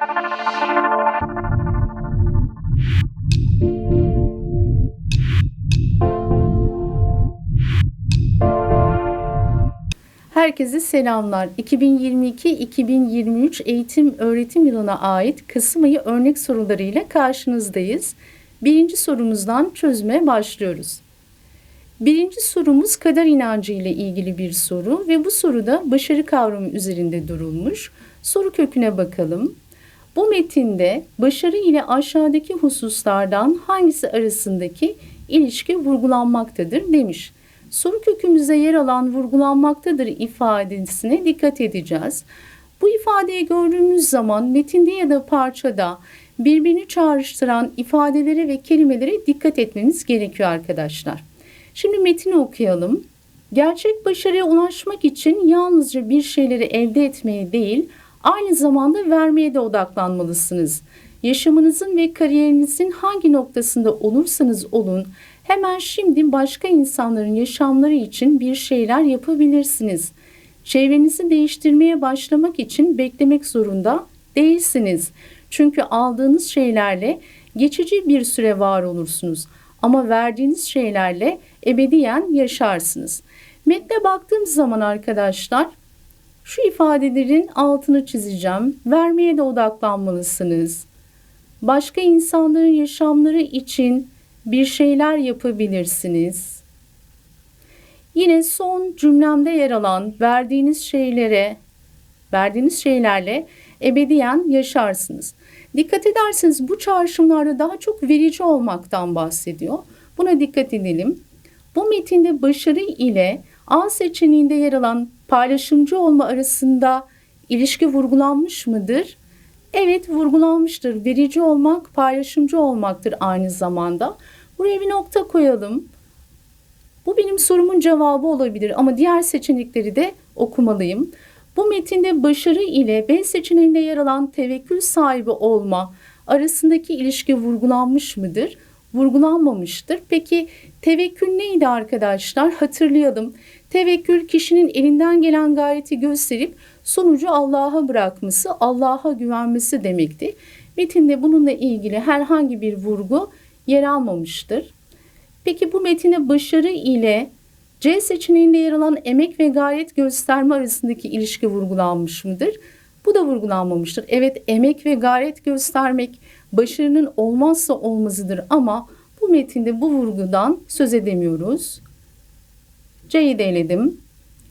Herkese selamlar. 2022-2023 eğitim öğretim yılına ait Kasım ayı örnek soruları ile karşınızdayız. Birinci sorumuzdan çözmeye başlıyoruz. Birinci sorumuz kader inancı ile ilgili bir soru ve bu soruda başarı kavramı üzerinde durulmuş. Soru köküne bakalım. Bu metinde başarı ile aşağıdaki hususlardan hangisi arasındaki ilişki vurgulanmaktadır demiş. Soru kökümüzde yer alan vurgulanmaktadır ifadesine dikkat edeceğiz. Bu ifadeyi gördüğümüz zaman metinde ya da parçada birbirini çağrıştıran ifadelere ve kelimelere dikkat etmemiz gerekiyor arkadaşlar. Şimdi metini okuyalım. Gerçek başarıya ulaşmak için yalnızca bir şeyleri elde etmeye değil, aynı zamanda vermeye de odaklanmalısınız. Yaşamınızın ve kariyerinizin hangi noktasında olursanız olun, hemen şimdi başka insanların yaşamları için bir şeyler yapabilirsiniz. Çevrenizi değiştirmeye başlamak için beklemek zorunda değilsiniz. Çünkü aldığınız şeylerle geçici bir süre var olursunuz ama verdiğiniz şeylerle ebediyen yaşarsınız. Metne baktığım zaman arkadaşlar şu ifadelerin altını çizeceğim. Vermeye de odaklanmalısınız. Başka insanların yaşamları için bir şeyler yapabilirsiniz. Yine son cümlemde yer alan verdiğiniz şeylere, verdiğiniz şeylerle ebediyen yaşarsınız. Dikkat ederseniz bu çağrışımlarda daha çok verici olmaktan bahsediyor. Buna dikkat edelim. Bu metinde başarı ile A seçeneğinde yer alan paylaşımcı olma arasında ilişki vurgulanmış mıdır? Evet vurgulanmıştır. Verici olmak paylaşımcı olmaktır aynı zamanda. Buraya bir nokta koyalım. Bu benim sorumun cevabı olabilir ama diğer seçenekleri de okumalıyım. Bu metinde başarı ile B seçeneğinde yer alan tevekkül sahibi olma arasındaki ilişki vurgulanmış mıdır? Vurgulanmamıştır. Peki tevekkül neydi arkadaşlar? Hatırlayalım. Tevekkül kişinin elinden gelen gayreti gösterip sonucu Allah'a bırakması, Allah'a güvenmesi demekti. Metinde bununla ilgili herhangi bir vurgu yer almamıştır. Peki bu metine başarı ile C seçeneğinde yer alan emek ve gayret gösterme arasındaki ilişki vurgulanmış mıdır? Bu da vurgulanmamıştır. Evet emek ve gayret göstermek başarının olmazsa olmazıdır ama bu metinde bu vurgudan söz edemiyoruz. C'yi de.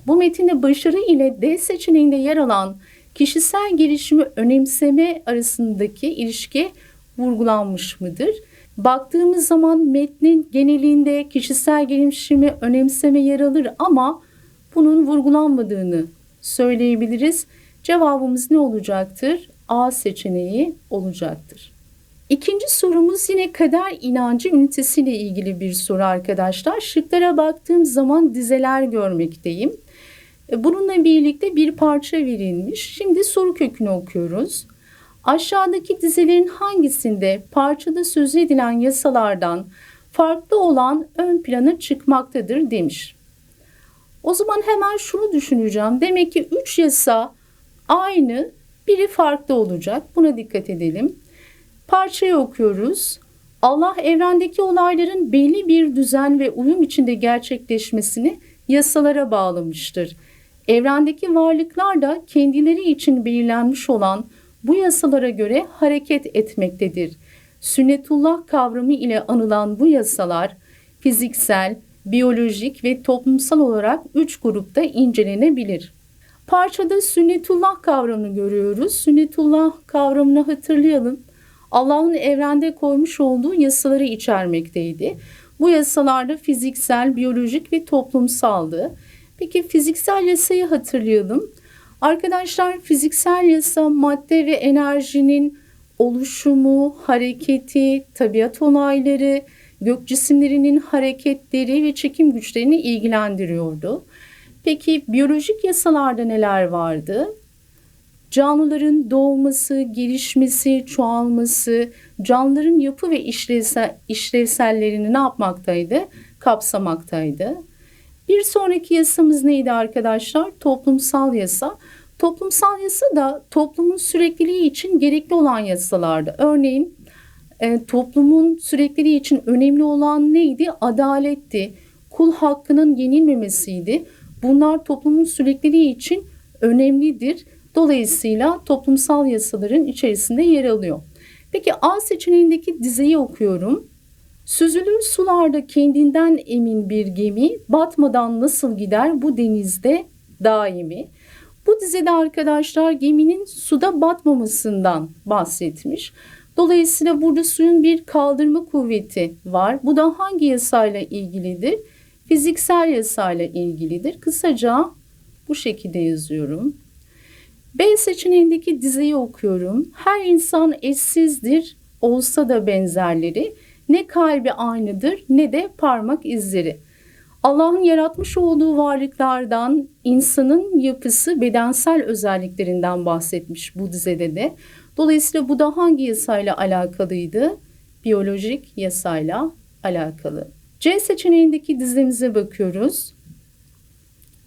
Bu metinde başarı ile D seçeneğinde yer alan kişisel gelişimi önemseme arasındaki ilişki vurgulanmış mıdır? Baktığımız zaman metnin genelinde kişisel gelişimi önemseme yer alır ama bunun vurgulanmadığını söyleyebiliriz. Cevabımız ne olacaktır? A seçeneği olacaktır. İkinci sorumuz yine kader inancı ünitesiyle ilgili bir soru arkadaşlar. Şıklara baktığım zaman dizeler görmekteyim. Bununla birlikte bir parça verilmiş. Şimdi soru kökünü okuyoruz. Aşağıdaki dizelerin hangisinde parçada söz edilen yasalardan farklı olan ön plana çıkmaktadır demiş. O zaman hemen şunu düşüneceğim. Demek ki üç yasa aynı, biri farklı olacak. Buna dikkat edelim. Parçayı okuyoruz. Allah evrendeki olayların belli bir düzen ve uyum içinde gerçekleşmesini yasalara bağlamıştır. Evrendeki varlıklar da kendileri için belirlenmiş olan bu yasalara göre hareket etmektedir. Sünnetullah kavramı ile anılan bu yasalar fiziksel, biyolojik ve toplumsal olarak üç grupta incelenebilir. Parçada sünnetullah kavramını görüyoruz. Sünnetullah kavramını hatırlayalım. Allah'ın evrende koymuş olduğu yasaları içermekteydi. Bu yasalarda fiziksel, biyolojik ve toplumsaldı. Peki fiziksel yasayı hatırlayalım. Arkadaşlar fiziksel yasa madde ve enerjinin oluşumu, hareketi, tabiat olayları, gök cisimlerinin hareketleri ve çekim güçlerini ilgilendiriyordu. Peki biyolojik yasalarda neler vardı? Canlıların doğması, gelişmesi, çoğalması, canlıların yapı ve işlevsel, işlevsellerini ne yapmaktaydı? Kapsamaktaydı. Bir sonraki yasamız neydi arkadaşlar? Toplumsal yasa. Toplumsal yasa da toplumun sürekliliği için gerekli olan yasalardı. Örneğin e, toplumun sürekliliği için önemli olan neydi? Adaletti, kul hakkının yenilmemesiydi. Bunlar toplumun sürekliliği için önemlidir. Dolayısıyla toplumsal yasaların içerisinde yer alıyor. Peki A seçeneğindeki dizeyi okuyorum. Süzülür sularda kendinden emin bir gemi, batmadan nasıl gider bu denizde daimi. Bu dizede arkadaşlar geminin suda batmamasından bahsetmiş. Dolayısıyla burada suyun bir kaldırma kuvveti var. Bu da hangi yasayla ilgilidir? Fiziksel yasayla ilgilidir. Kısaca bu şekilde yazıyorum. B seçeneğindeki dizeyi okuyorum. Her insan eşsizdir, olsa da benzerleri. Ne kalbi aynıdır ne de parmak izleri. Allah'ın yaratmış olduğu varlıklardan insanın yapısı bedensel özelliklerinden bahsetmiş bu dizede de. Dolayısıyla bu da hangi yasayla alakalıydı? Biyolojik yasayla alakalı. C seçeneğindeki dizemize bakıyoruz.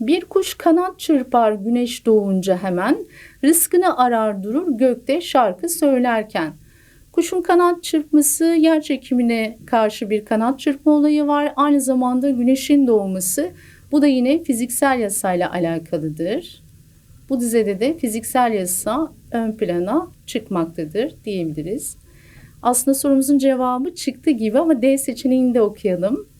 Bir kuş kanat çırpar güneş doğunca hemen, rızkını arar durur gökte şarkı söylerken. Kuşun kanat çırpması yer çekimine karşı bir kanat çırpma olayı var. Aynı zamanda güneşin doğması bu da yine fiziksel yasayla alakalıdır. Bu dizede de fiziksel yasa ön plana çıkmaktadır diyebiliriz. Aslında sorumuzun cevabı çıktı gibi ama D seçeneğini de okuyalım.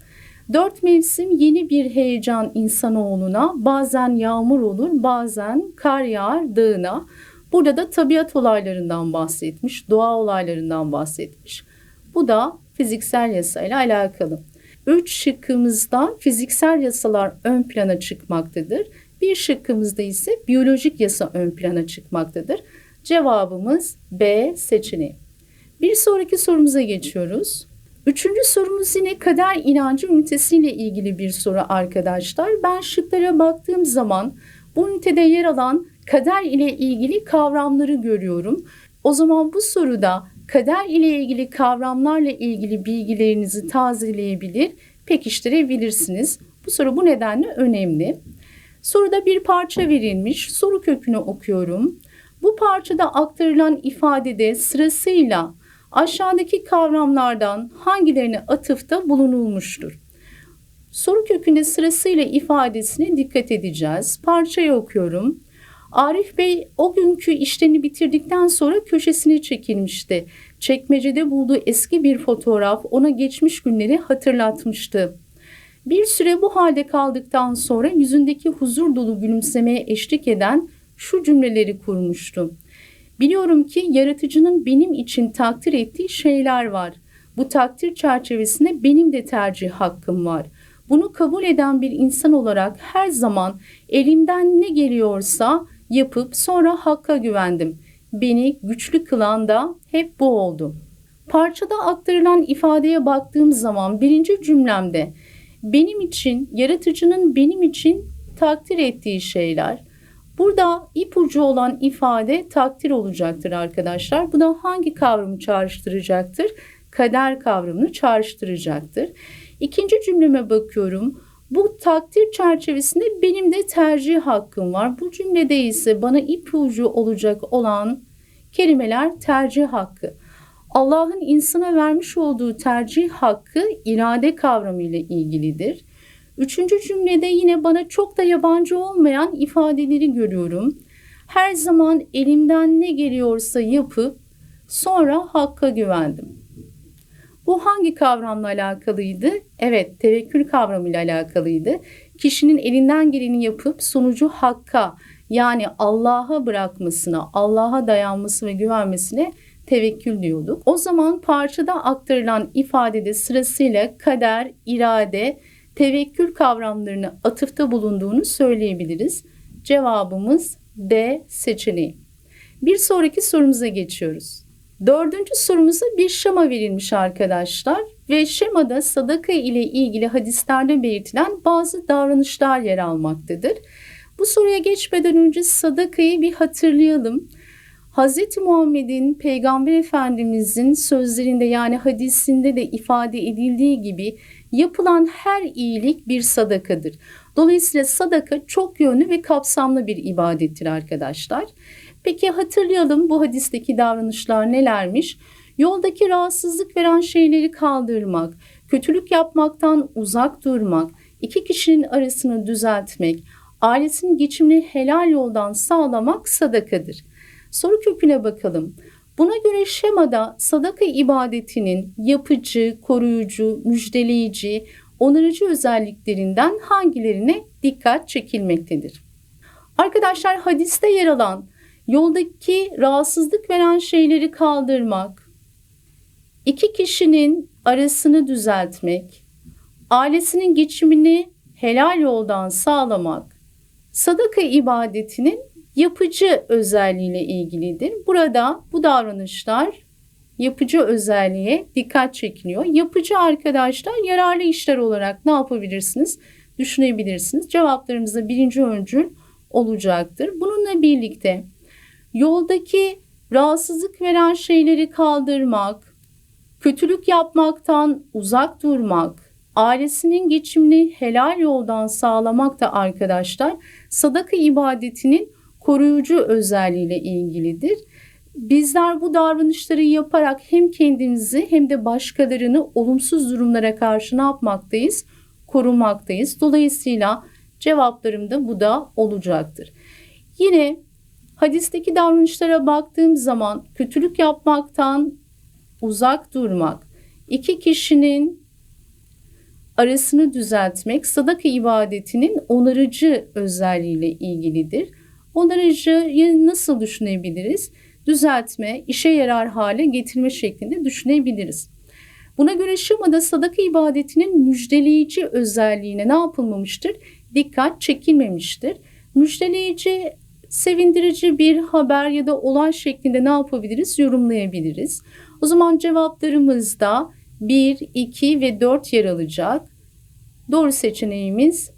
Dört mevsim yeni bir heyecan insanoğluna. Bazen yağmur olur, bazen kar yağar dağına. Burada da tabiat olaylarından bahsetmiş, doğa olaylarından bahsetmiş. Bu da fiziksel yasayla alakalı. Üç şıkkımızda fiziksel yasalar ön plana çıkmaktadır. Bir şıkkımızda ise biyolojik yasa ön plana çıkmaktadır. Cevabımız B seçeneği. Bir sonraki sorumuza geçiyoruz. Üçüncü sorumuz yine kader inancı ünitesiyle ilgili bir soru arkadaşlar. Ben şıklara baktığım zaman bu ünitede yer alan kader ile ilgili kavramları görüyorum. O zaman bu soruda kader ile ilgili kavramlarla ilgili bilgilerinizi tazeleyebilir, pekiştirebilirsiniz. Bu soru bu nedenle önemli. Soruda bir parça verilmiş. Soru kökünü okuyorum. Bu parçada aktarılan ifadede sırasıyla aşağıdaki kavramlardan hangilerine atıfta bulunulmuştur? Soru kökünde sırasıyla ifadesine dikkat edeceğiz. Parçayı okuyorum. Arif Bey o günkü işlerini bitirdikten sonra köşesine çekilmişti. Çekmecede bulduğu eski bir fotoğraf ona geçmiş günleri hatırlatmıştı. Bir süre bu halde kaldıktan sonra yüzündeki huzur dolu gülümsemeye eşlik eden şu cümleleri kurmuştu. Biliyorum ki yaratıcının benim için takdir ettiği şeyler var. Bu takdir çerçevesinde benim de tercih hakkım var. Bunu kabul eden bir insan olarak her zaman elimden ne geliyorsa yapıp sonra hakka güvendim. Beni güçlü kılan da hep bu oldu. Parçada aktarılan ifadeye baktığım zaman birinci cümlemde benim için, yaratıcının benim için takdir ettiği şeyler. Burada ipucu olan ifade takdir olacaktır arkadaşlar. Bu da hangi kavramı çağrıştıracaktır? Kader kavramını çağrıştıracaktır. İkinci cümleme bakıyorum. Bu takdir çerçevesinde benim de tercih hakkım var. Bu cümlede ise bana ipucu olacak olan kelimeler tercih hakkı. Allah'ın insana vermiş olduğu tercih hakkı irade kavramı ile ilgilidir. Üçüncü cümlede yine bana çok da yabancı olmayan ifadeleri görüyorum. Her zaman elimden ne geliyorsa yapıp sonra hakka güvendim. Bu hangi kavramla alakalıydı? Evet, tevekkül kavramıyla alakalıydı. Kişinin elinden geleni yapıp sonucu hakka yani Allah'a bırakmasına, Allah'a dayanması ve güvenmesine tevekkül diyorduk. O zaman parçada aktarılan ifadede sırasıyla kader, irade, tevekkül kavramlarını atıfta bulunduğunu söyleyebiliriz. Cevabımız D seçeneği. Bir sonraki sorumuza geçiyoruz. Dördüncü sorumuza bir şema verilmiş arkadaşlar ve şemada sadaka ile ilgili hadislerde belirtilen bazı davranışlar yer almaktadır. Bu soruya geçmeden önce sadakayı bir hatırlayalım. Hz. Muhammed'in Peygamber Efendimizin sözlerinde yani hadisinde de ifade edildiği gibi yapılan her iyilik bir sadakadır. Dolayısıyla sadaka çok yönlü ve kapsamlı bir ibadettir arkadaşlar. Peki hatırlayalım bu hadisteki davranışlar nelermiş? Yoldaki rahatsızlık veren şeyleri kaldırmak, kötülük yapmaktan uzak durmak, iki kişinin arasını düzeltmek, ailesinin geçimini helal yoldan sağlamak sadakadır. Soru köküne bakalım. Buna göre şemada sadaka ibadetinin yapıcı, koruyucu, müjdeleyici, onarıcı özelliklerinden hangilerine dikkat çekilmektedir? Arkadaşlar hadiste yer alan yoldaki rahatsızlık veren şeyleri kaldırmak, iki kişinin arasını düzeltmek, ailesinin geçimini helal yoldan sağlamak, sadaka ibadetinin yapıcı özelliğiyle ilgilidir. Burada bu davranışlar yapıcı özelliğe dikkat çekiliyor. Yapıcı arkadaşlar yararlı işler olarak ne yapabilirsiniz? Düşünebilirsiniz. Cevaplarımızda birinci öncül olacaktır. Bununla birlikte yoldaki rahatsızlık veren şeyleri kaldırmak, kötülük yapmaktan uzak durmak, ailesinin geçimini helal yoldan sağlamak da arkadaşlar sadaka ibadetinin koruyucu özelliğiyle ilgilidir. Bizler bu davranışları yaparak hem kendimizi hem de başkalarını olumsuz durumlara karşı ne yapmaktayız? Korumaktayız. Dolayısıyla cevaplarım da bu da olacaktır. Yine hadisteki davranışlara baktığım zaman kötülük yapmaktan uzak durmak, iki kişinin arasını düzeltmek sadaka ibadetinin onarıcı özelliğiyle ilgilidir. Onarıcıyı nasıl düşünebiliriz? Düzeltme, işe yarar hale getirme şeklinde düşünebiliriz. Buna göre Şama'da sadaka ibadetinin müjdeleyici özelliğine ne yapılmamıştır? Dikkat çekilmemiştir. Müjdeleyici, sevindirici bir haber ya da olay şeklinde ne yapabiliriz? Yorumlayabiliriz. O zaman cevaplarımızda 1, 2 ve 4 yer alacak. Doğru seçeneğimiz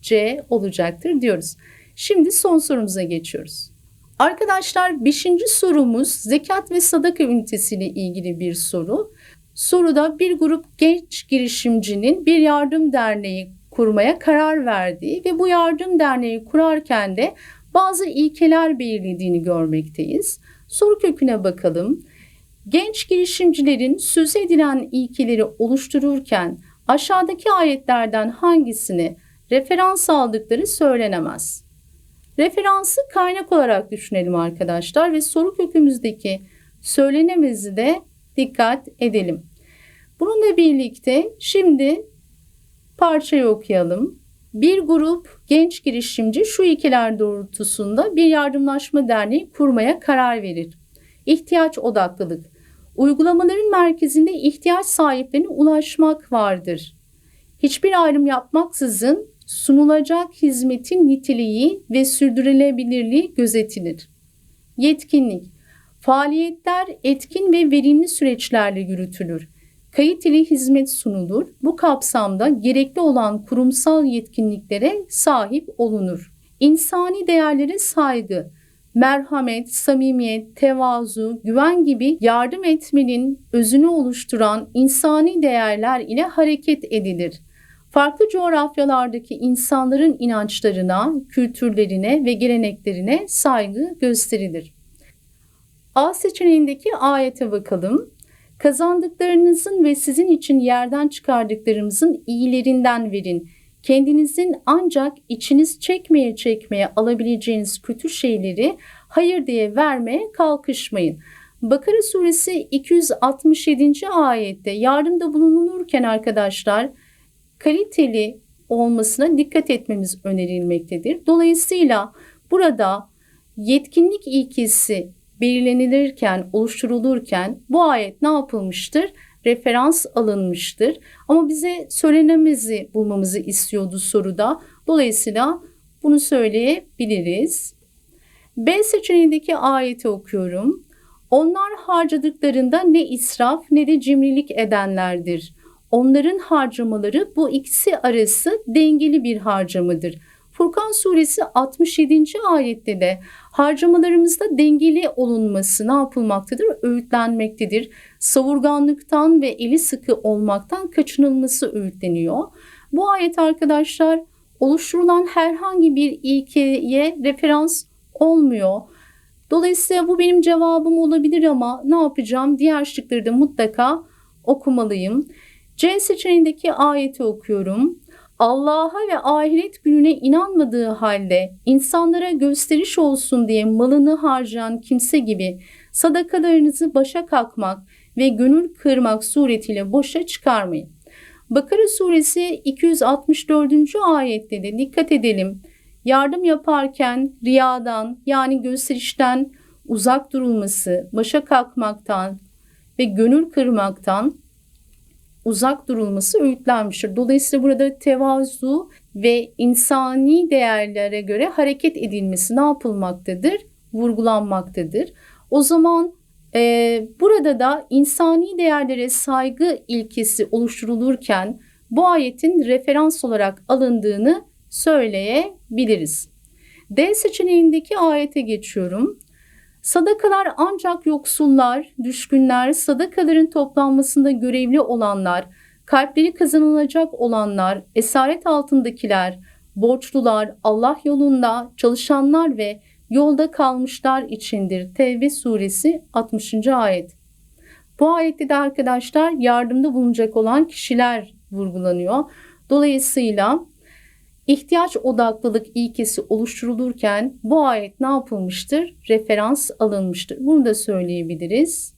C olacaktır diyoruz. Şimdi son sorumuza geçiyoruz. Arkadaşlar 5. sorumuz zekat ve sadaka ünitesiyle ilgili bir soru. Soruda bir grup genç girişimcinin bir yardım derneği kurmaya karar verdiği ve bu yardım derneği kurarken de bazı ilkeler belirlediğini görmekteyiz. Soru köküne bakalım. Genç girişimcilerin söz edilen ilkeleri oluştururken aşağıdaki ayetlerden hangisini referans aldıkları söylenemez. Referansı kaynak olarak düşünelim arkadaşlar ve soru kökümüzdeki söylenemezi de dikkat edelim. Bununla birlikte şimdi parçayı okuyalım. Bir grup genç girişimci şu ikiler doğrultusunda bir yardımlaşma derneği kurmaya karar verir. İhtiyaç odaklılık. Uygulamaların merkezinde ihtiyaç sahiplerine ulaşmak vardır. Hiçbir ayrım yapmaksızın sunulacak hizmetin niteliği ve sürdürülebilirliği gözetilir. Yetkinlik Faaliyetler etkin ve verimli süreçlerle yürütülür. Kayıt ile hizmet sunulur. Bu kapsamda gerekli olan kurumsal yetkinliklere sahip olunur. İnsani değerlere saygı, merhamet, samimiyet, tevazu, güven gibi yardım etmenin özünü oluşturan insani değerler ile hareket edilir farklı coğrafyalardaki insanların inançlarına, kültürlerine ve geleneklerine saygı gösterilir. A seçeneğindeki ayete bakalım. Kazandıklarınızın ve sizin için yerden çıkardıklarımızın iyilerinden verin. Kendinizin ancak içiniz çekmeye çekmeye alabileceğiniz kötü şeyleri hayır diye vermeye kalkışmayın. Bakara suresi 267. ayette yardımda bulunulurken arkadaşlar kaliteli olmasına dikkat etmemiz önerilmektedir. Dolayısıyla burada yetkinlik ilkesi belirlenilirken, oluşturulurken bu ayet ne yapılmıştır? Referans alınmıştır. Ama bize söylenemezi bulmamızı istiyordu soruda. Dolayısıyla bunu söyleyebiliriz. B seçeneğindeki ayeti okuyorum. Onlar harcadıklarında ne israf ne de cimrilik edenlerdir onların harcamaları bu ikisi arası dengeli bir harcamadır. Furkan suresi 67. ayette de Harcamalarımızda dengeli olunması ne yapılmaktadır? Öğütlenmektedir. Savurganlıktan ve eli sıkı olmaktan kaçınılması öğütleniyor. Bu ayet arkadaşlar oluşturulan herhangi bir ilkeye referans olmuyor. Dolayısıyla bu benim cevabım olabilir ama ne yapacağım? Diğer şıkları da mutlaka okumalıyım. C seçeneğindeki ayeti okuyorum. Allah'a ve ahiret gününe inanmadığı halde insanlara gösteriş olsun diye malını harcayan kimse gibi sadakalarınızı başa kalkmak ve gönül kırmak suretiyle boşa çıkarmayın. Bakara suresi 264. ayette de dikkat edelim. Yardım yaparken riyadan yani gösterişten uzak durulması, başa kalkmaktan ve gönül kırmaktan uzak durulması öğütlenmiştir. Dolayısıyla burada tevazu ve insani değerlere göre hareket edilmesi ne yapılmaktadır? Vurgulanmaktadır. O zaman e, burada da insani değerlere saygı ilkesi oluşturulurken bu ayetin referans olarak alındığını söyleyebiliriz. D seçeneğindeki ayete geçiyorum. Sadakalar ancak yoksullar, düşkünler, sadakaların toplanmasında görevli olanlar, kalpleri kazanılacak olanlar, esaret altındakiler, borçlular, Allah yolunda çalışanlar ve yolda kalmışlar içindir. Tevbe suresi 60. ayet. Bu ayette de arkadaşlar yardımda bulunacak olan kişiler vurgulanıyor. Dolayısıyla İhtiyaç odaklılık ilkesi oluşturulurken bu ayet ne yapılmıştır? Referans alınmıştır. Bunu da söyleyebiliriz.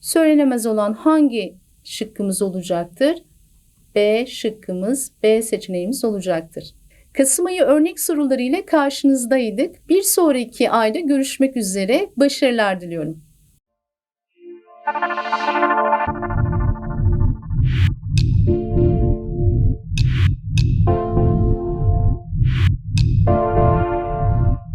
Söylenemez olan hangi şıkkımız olacaktır? B şıkkımız, B seçeneğimiz olacaktır. Kasım ayı örnek soruları ile karşınızdaydık. Bir sonraki ayda görüşmek üzere. Başarılar diliyorum.